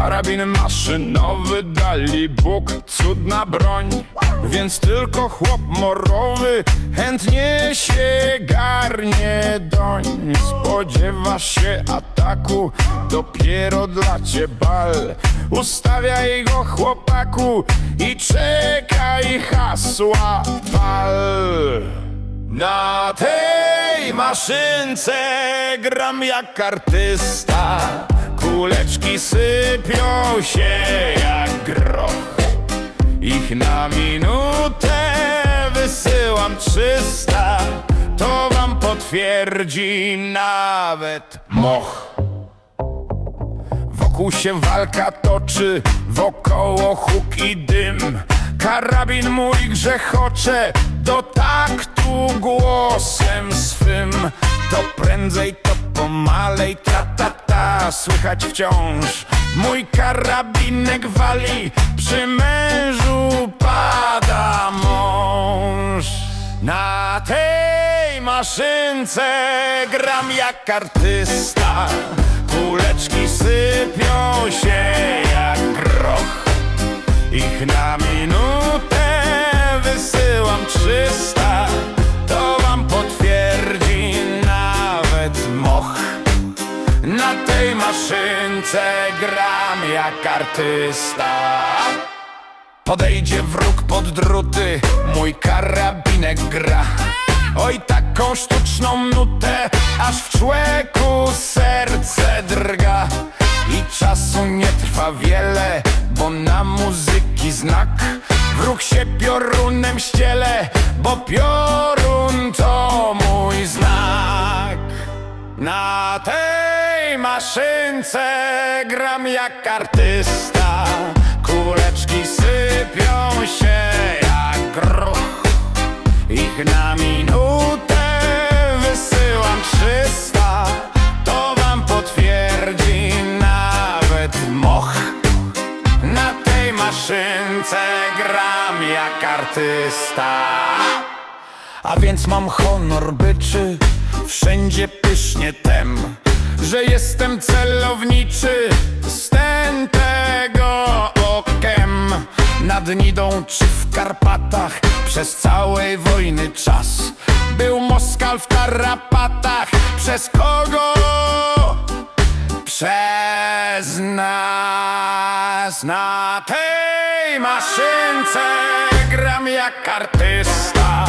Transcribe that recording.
Karabin maszynowy dali Bóg, cudna broń. Więc tylko chłop morowy chętnie się garnie doń. Spodziewasz się ataku, dopiero dla cię bal. Ustawiaj go chłopaku i czekaj hasła pal. Na tej maszynce gram jak artysta Kuleczki sypią się jak groch. Ich na minutę wysyłam trzysta. To wam potwierdzi nawet moch. Wokół się walka toczy, wokoło huk i dym. Karabin mój grzechocze do taktu głosem swym. To prędzej, to pomalej, ta ta Słychać wciąż. Mój karabinek wali Przy mężu pada mąż. Na tej maszynce gram jak artysta. Kuleczki sypią się jak groch. Ich na minutę Na tej maszynce gram jak artysta. Podejdzie wróg pod druty, mój karabinek gra. Oj, taką sztuczną nutę, aż w człeku serce drga. I czasu nie trwa wiele, bo na muzyki znak. Wróg się piorunem ściele, bo piorun to mój znak. Na tej maszynce gram jak artysta. Kuleczki sypią się jak groch. Ich na minutę wysyłam trzysta. To wam potwierdzi nawet moch. Na tej maszynce gram jak artysta. A więc mam honor byczy Wszędzie pysznie tem Że jestem celowniczy. Stętego okiem Nad Nidą czy w Karpatach Przez całej wojny czas. Był Moskal w tarapatach Przez kogo? Przez nas Na tej maszynce gram jak artysta